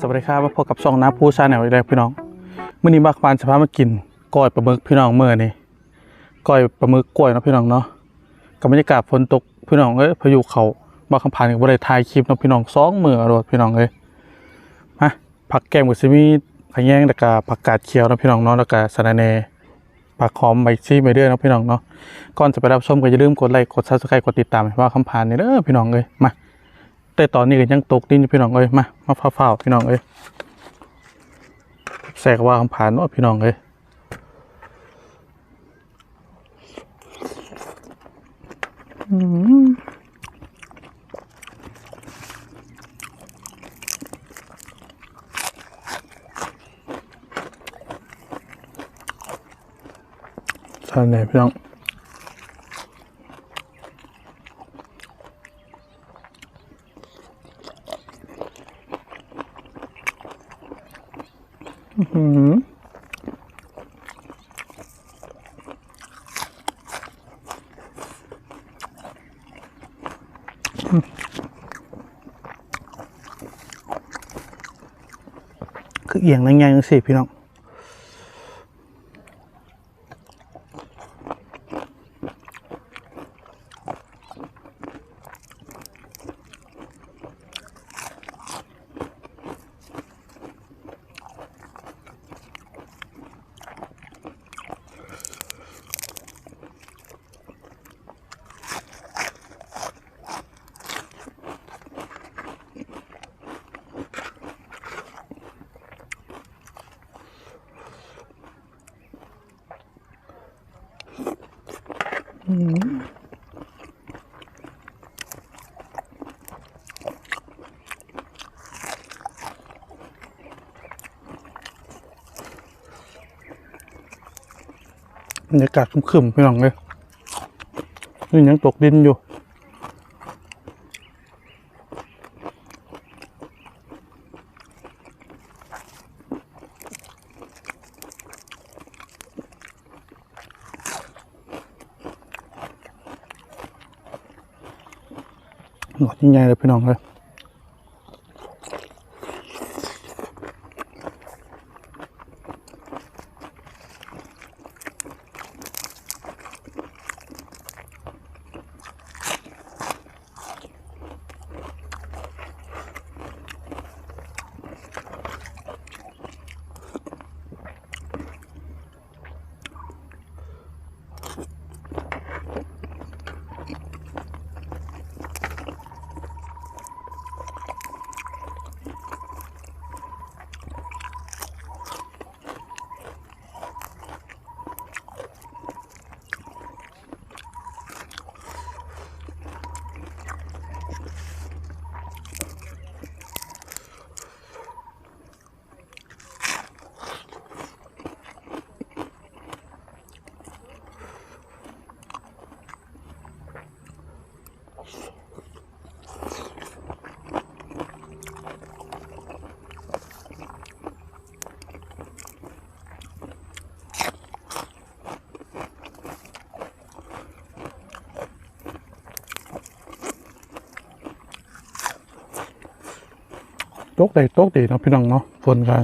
สวัสดีครับมาพบกับช่องน้าผู้ชาแนลอีกแล้วพี่น้องเมื้อนี้บักปานจะพามากินก้อยปลาหมึกพี่น้องเมื้อนี้ก้อยปลาหมึกกล้วยนะพี่น้องเนาะกับบรรยากาศฝนตกพี่น้องเอ้ยพายุเขาบักคำผ่านกับบ่ได้ถ่ายคลิปนะพี่น้องสองมือรถพี่น้องเอ้ยมาผักแกงก็สิมีผักแยงแล้วก็ผักกาดเขียวนะพี่น้องเนาะแล้วก็สะระแหน่ผักหอมใบซี่ใบเดือยนะพี่น้องเนาะก่อนจะไปรับชมก็อย่าลืมกดไลค์กด Subscribe กดติดตามให้ว่าคำผ่านนี่เด้อพี่น้องเอ้ยมา แต่ตอนนี้ก็ยังตกดินอยู่พี่น้องเอ้ยมามาเฝ้าๆพี่น้องเอ้ยแสกว่าคำผ่านเนาะพี่น้องเอ้ยอืมใช่เลยพี่น้อง คือเอียงแรงๆสิพี่น้อง บรรยากาศคึมๆพี่น้องเลยนี่ยังตกดินอยู่ หนวดยิ่งใหญ่เลยพี่น้องเลย ตกได้ตกดีนะพี่น้องเนาะฝนกัน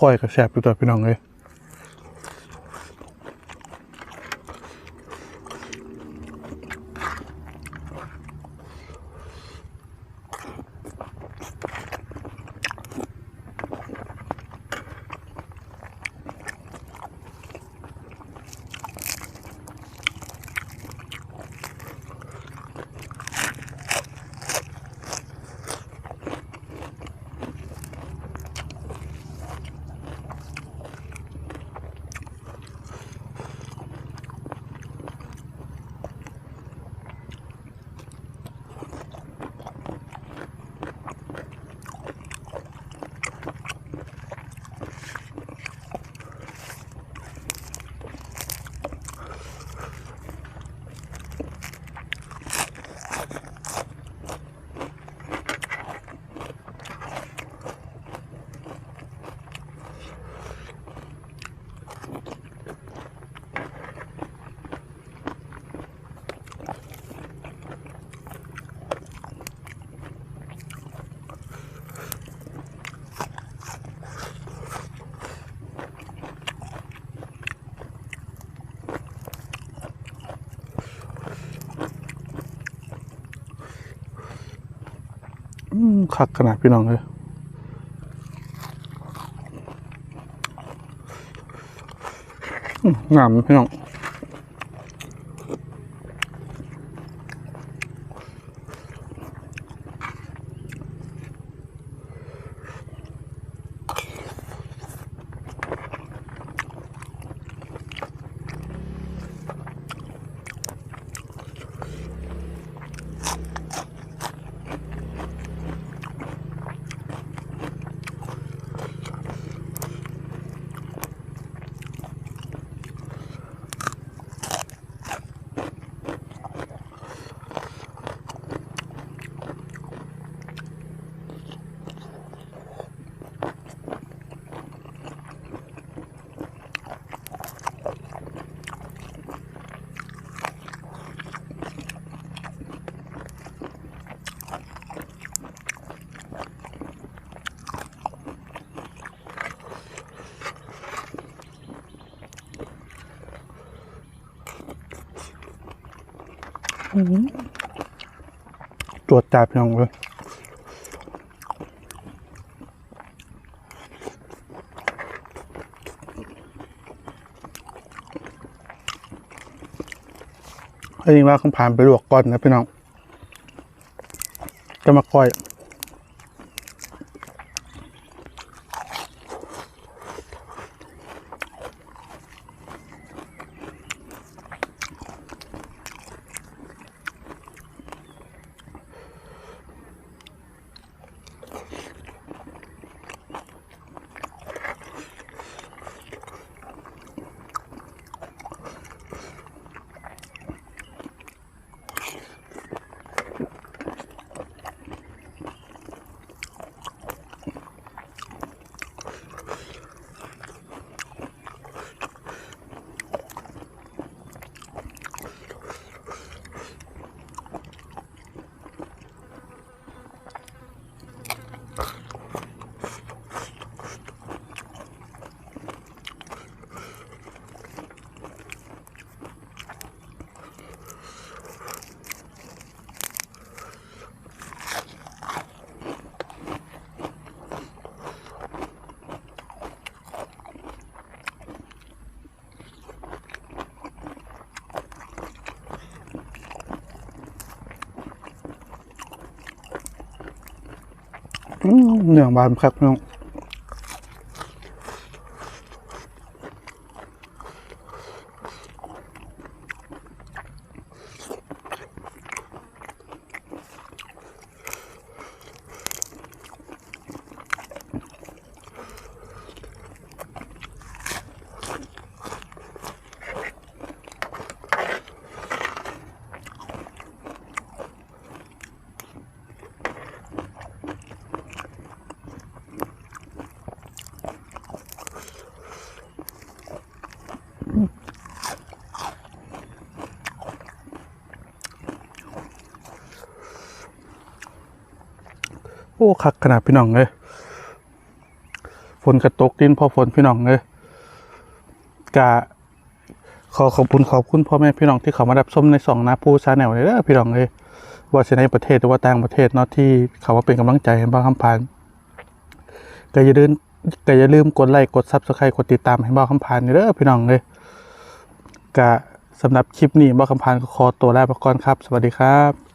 ก้อยกับแสบอยู่ตัวพี่น้องเลย คักขนาดพี่น้องเลยงามพี่น้อง ตรวจจับพี่น้องเลยให้ยิงว่าคงผ่านไปลวกก่อนนะพี่น้องจะมาก้อย เนื้อบานครับเน้อง อ้คักขนาดพี่น้องเลยฝนกระตกดินพอฝนพี่น้องเลยกะขอขอบคุณขอบคุณพ่อแม่พี่น้องที่เขามารับชมในสองนาปูชาแนลเลยเด้อพี่น้องเลยว่าจะในประเทศหรือว่าต่างประเทศเนาะที่เขามาเป็นกำลังใจให้บ้างคำพานก็อย่าลืมก็อย่าลืมกดไลค์กดซับสไครต์กดติดตามให้บ้างคำพานเด้อพี่น้องเลยกะสำหรับคลิปนี้บ้างคำพานก็ขอตัวลาไปก่อนครับ สวัสดีครับ